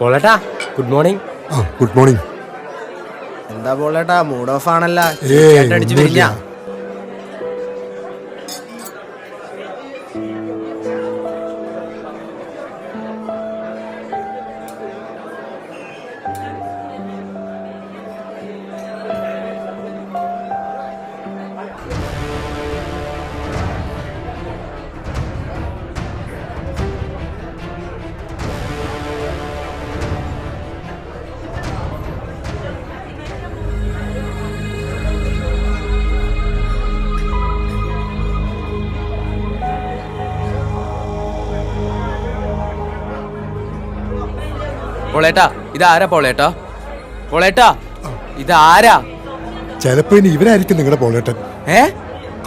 പോളേട്ടാ good morning ആ good morning എന്താ പോളേട്ടാ മൂഡ് ഓഫ് ആണല്ല. പൊളേട്ടാ ഇതാരാ പൊളേട്ടാ? പൊളേട്ടാ ഇതാരാ? ചിലപ്പോ ഇനി ഇവരായിരിക്കും നിങ്ങളുടെ പോളേട്ടൻ. ഏ?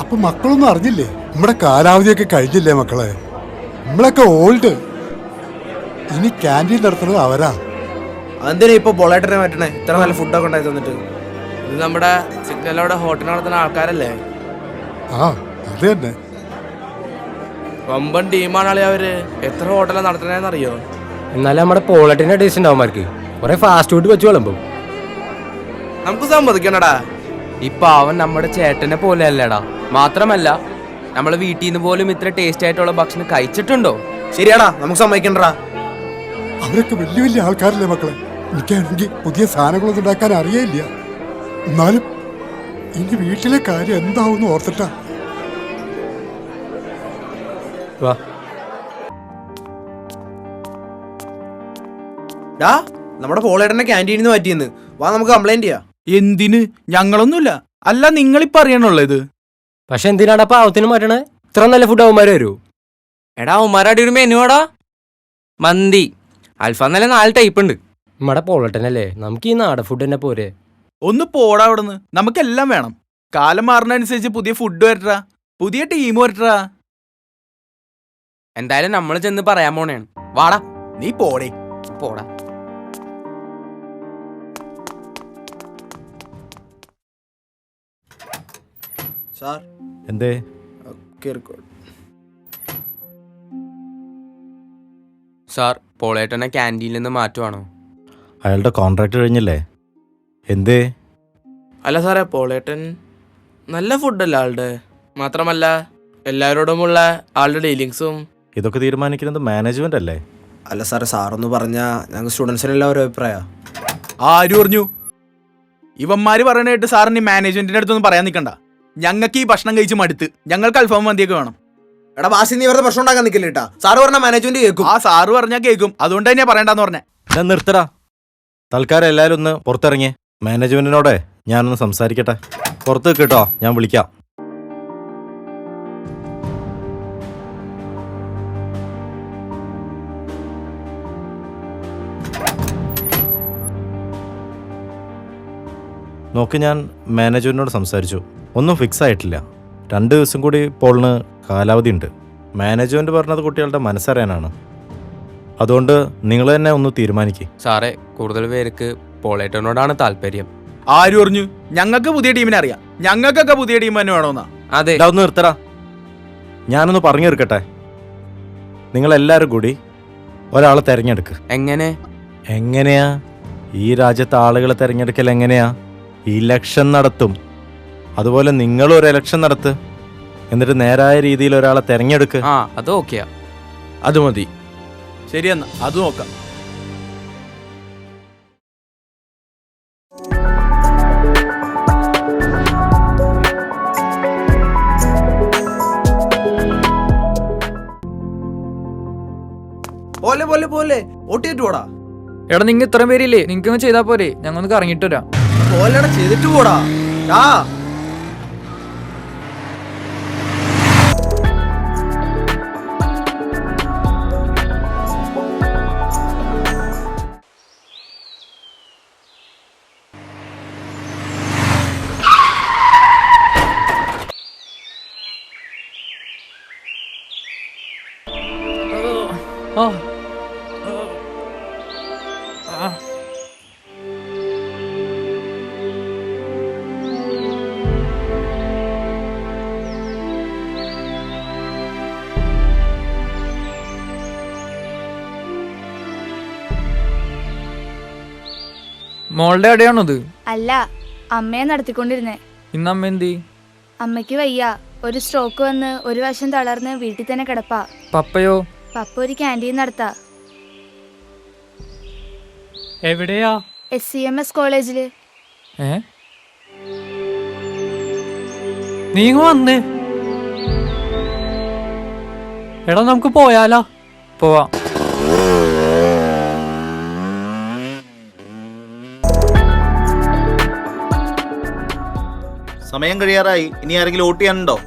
അപ്പൊ മക്കളൊന്നും അറിഞ്ഞില്ലേ? നമ്മുടെ കാലാവധിയൊക്കെ കഴിഞ്ഞില്ലേ മക്കളെ? നമ്മളൊക്കെ ഓൾഡ്. ഇനി ക്യാന്റീൻ നടത്തുന്നത് അവരാ. എന്തിനാ ഇപ്പൊ പൊളേട്ടനെ പറ്റണേ ഇത്ര നല്ല ഫുഡൊക്കെ ഉണ്ടായി തന്നിട്ട്. ഇത് നമ്മുടെ സിഗ്നലോടെ ഹോട്ടൽ നടത്തുന്ന ആൾക്കാരല്ലേ? ആ അത് തന്നെ. വമ്പൻ ടീമാണല്ലേ അവർ? എത്ര ഹോട്ടലാണ് നടത്തണേന്ന് അറിയോ എന്നാലും നമ്മുടെ പോളട്ടിന്റെ ടേസ്റ്റ് ഉണ്ടാവും അവന്മാർക്ക് കുറെ ഫാസ്റ്റ് ഫുഡ് വെച്ച് വിളമ്പും. നമുക്ക് സമ്മതിക്കണടാ. ഇപ്പൊ അവൻ നമ്മുടെ ചേട്ടനെ പോലെ അല്ലേടാ. മാത്രമല്ല നമ്മളെ വീട്ടിൽ നിന്ന് പോലും ഇത്ര ടേസ്റ്റ് ആയിട്ടുള്ള ഭക്ഷണം കഴിച്ചിട്ടുണ്ടോ? ശരിയാടാ നമുക്ക് സമ്മതിക്കണ്ടടാ അവരൊക്കെ വലിയ വലിയ ആൾക്കാരല്ലേ മക്കളെ? എനിക്കാണെങ്കിൽ പുതിയ സാധനങ്ങളൊന്നും ഉണ്ടാക്കാൻ അറിയില്ല എന്നാലും എനിക്ക് വീട്ടിലെ കാര്യം എന്താവും ഓർത്തിട്ടാ. വാ. ഡാ നമ്മുടെ പോളേടനെ ക്യാന്റീനിൽ നിന്ന് പറ്റിയെന്ന് വാ നമുക്ക് കംപ്ലൈന്റ് ചെയ്യാം. എന്തിന്? ഞങ്ങളൊന്നുമില്ല. അല്ല നിങ്ങളിപ്പോ അറിയണുള്ള ഇത് പക്ഷെ എന്തിനാണ് പാവത്തിന് മാറ്റണേ? ഇത്ര നല്ല ഫുഡ് അവന്മാര് വരൂ. എടാ ഉമ്മാരടി ഒരു മെനുവാടാ മന്തി. അൽഫാം നല്ല നാല് ടൈപ്പ് ഉണ്ട്. നമ്മുടെ പോളട്ടനല്ലേ? നമുക്ക് ഈ നാടൻ ഫുഡ് തന്നെ പോരെ. ഒന്ന് പോടാ അവിടുന്ന്. നമുക്കെല്ലാം വേണം. കാലം മാറുന്നതനുസരിച്ച് പുതിയ ഫുഡ് വരട്ടാ പുതിയ ടീം വരട്ടാ എന്തായാലും നമ്മൾ ചെന്ന് പറയാൻ പോണേണ്. വാടാ. നീ പോടേ. പോടാ. സാർ എന്തേ? സാർ പോളേട്ടനെ ക്യാന്റീനിൽ നിന്ന് മാറ്റുവാണോ? അയാളുടെ കോൺട്രാക്ട് കഴിഞ്ഞല്ലേ? എന്തേ? അല്ല സാറേ പോളേട്ടൻ നല്ല ഫുഡല്ല ആളുടെ? മാത്രമല്ല എല്ലാവരോടുമുള്ള ആളുടെ ഡീലിങ്സും ഇതൊക്കെ തീരുമാനിക്കുന്നത് മാനേജ്മെന്റ് അല്ലേ? അല്ല സാറേ സാറൊന്ന് പറഞ്ഞാ ഞങ്ങൾ സ്റ്റുഡൻസിനെല്ലാം ഒരു അഭിപ്രായ. ആര് പറഞ്ഞു? ഇവന്മാര് പറയണ കേട്ട് സാറിന് മാനേജ്മെന്റിന്റെ അടുത്തൊന്നും പറയാൻ നിൽക്കണ്ട ഞങ്ങൾക്ക് ഈ ഭക്ഷണം കഴിച്ച് മടുത്ത്. ഞങ്ങൾക്ക് അൽഫാം മന്തിയൊക്കെ വേണം. എടാ വാസി നീ വെറുതെ പ്രശ്നം ഉണ്ടാക്കാൻ നിൽക്കില്ല കേട്ടാ സാറ് പറഞ്ഞ മാനേജ്മെന്റ് കേൾക്കും. ആ സാറ് പറഞ്ഞാൽ കേൾക്കും. അതുകൊണ്ട് തന്നെയാ പറയണ്ടെന്ന് പറഞ്ഞേ. ഞാൻ നിർത്തടാ. തൽക്കാലം എല്ലാവരും ഒന്ന് പുറത്തിറങ്ങിയേ മാനേജ്മെന്റിനോടെ ഞാനൊന്ന് സംസാരിക്കട്ടെ. പുറത്ത് കേട്ടോ ഞാൻ വിളിക്കാം. നോക്ക് ഞാൻ മാനേജ്മെന്റിനോട് സംസാരിച്ചു. ഒന്നും ഫിക്സ് ആയിട്ടില്ല. രണ്ട് ദിവസം കൂടി പോളിന് കാലാവധി ഉണ്ട് മാനേജ്മെന്റ് പറഞ്ഞത് കുട്ടികളുടെ മനസ്സറിയാനാണ്. അതുകൊണ്ട് നിങ്ങൾ തന്നെ ഒന്ന് തീരുമാനിക്കും. സാറേ കൂടുതൽ പേർക്ക് പോളേറ്റനോടാണ് താല്പര്യം. ആര് പറഞ്ഞു? ഞങ്ങൾക്ക് പുതിയ ടീമിനെ അറിയാം. ഞങ്ങൾക്കൊക്കെ പുതിയ ടീം തന്നെ വേണമെന്നാ. അതെ. ഇതാ ഒന്ന് നിർത്തടാ. ഞാനൊന്ന് പറഞ്ഞു തീർക്കട്ടെ. നിങ്ങളെല്ലാവരും കൂടി ഒരാളെ തിരഞ്ഞെടുക്ക്. എങ്ങനെ? എങ്ങനെയാ? ഈ രാജ്യത്തെ ആളുകളെ തിരഞ്ഞെടുക്കൽ എങ്ങനെയാ? ഇലക്ഷൻ നടത്തും. അതുപോലെ നിങ്ങൾ ഒരു ഇലക്ഷൻ നടത്ത്. എന്നിട്ട് നേരായ രീതിയിൽ ഒരാളെ തെരഞ്ഞെടുക്ക്. ആ അത് ഓക്കെയാ അത് മതി. ശരിയെന്നാ അത് നോക്കാം. പോലെ പോലെ പോലെ. ഓട്ടിയിട്ട് പോടാ എടാ നിങ്ങ ഇത്രയും പേരില്ലേ? നിങ്ങൾക്ക് ചെയ്താൽ പോരെ. ഞങ്ങൾ ഒന്ന് കറങ്ങിട്ട് വരാം. പോലെടാ ചെയ്തിട്ട് പോടാ ആ മോളുടെ അടയാണോ ഇത് അല്ല അമ്മയെ നടത്തിക്കൊണ്ടിരുന്നേ. ഇന്ന് അമ്മ എന്തി അമ്മയ്ക്ക് വയ്യ. ഒരു സ്ട്രോക്ക് വന്ന് ഒരു വശം തളർന്ന് വീട്ടിൽ തന്നെ കിടപ്പാ. പപ്പയോ? പപ്പ ഒരു ക്യാന്റീൻ നടത്താ. എവിടെയാ? എസ് സി എം എസ് കോളേജിൽ. ഏ? നീ ഇങ്ങ് വന്നേ. എടാ നമുക്ക് പോയാലോ? പോവാം. സമയം കഴിയാറായി. ഇനി ആരെങ്കിലും വോട്ട് ചെയ്യാനുണ്ടോ?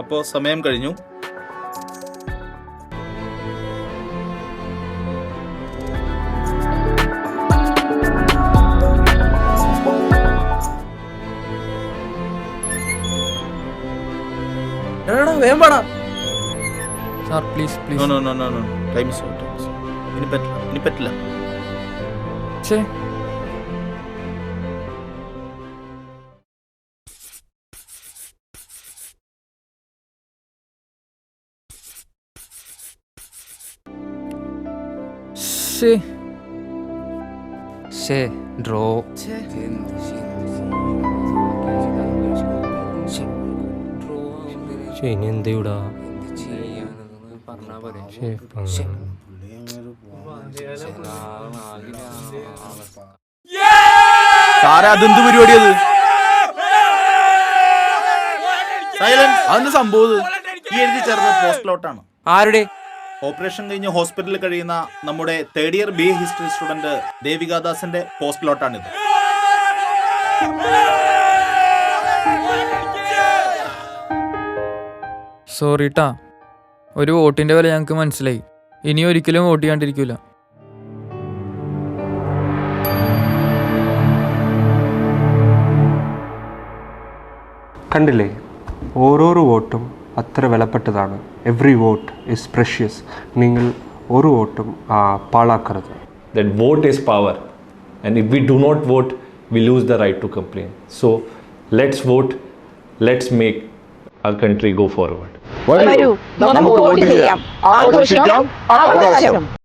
അപ്പോ സമയം കഴിഞ്ഞു. എടാ വേഗം പാടാ. Sir please please no no no no time is ഇനി പറ്റില്ല ഇനി പറ്റില്ല ഛേ ശ്ശേ. ഷേ ഡ്രോ പക്ഷെ ഇനി എന്ത് ചെയ്യൂടാ ശ്ശേ, ഇപ്പൊ അങ്ങനെ. സാറേ അതെന്ത് പരിപാടിയത് സൈലൻസ് അതെന്ത് സംഭവം ഇത്? ഈ എഴുതി ചേർന്ന പോസ്റ്റ്ലോട്ടാണ് ആരുടെ? ഓപ്പറേഷൻ കഴിഞ്ഞ് ഹോസ്പിറ്റലിൽ കഴിയുന്ന നമ്മുടെ third year B A history student ദേവികാദാസിന്റെ പോസ്റ്റ്ലോട്ടാണിത് സോറി ട്ടാ. ഒരു വോട്ടിന്റെ വില ഞങ്ങൾക്ക് മനസ്സിലായി. ഇനി ഒരിക്കലും വോട്ട് ചെയ്യാണ്ടിരിക്കൂല. കണ്ടില്ലേ? ഓരോ വോട്ടും അത്ര വിലപ്പെട്ടതാണ്. എവ്രി വോട്ട് ഇസ് പ്രഷ്യസ് നിങ്ങൾ ഒരു വോട്ടും പാളാക്കരുത്. That vote is power and if we do not vote we lose the right to complain so let's vote let's make a country go forward വരൂ. നമുക്ക് വോട്ട് ചെയ്യാം. ആഘോഷിക്കാം ആഘോഷം.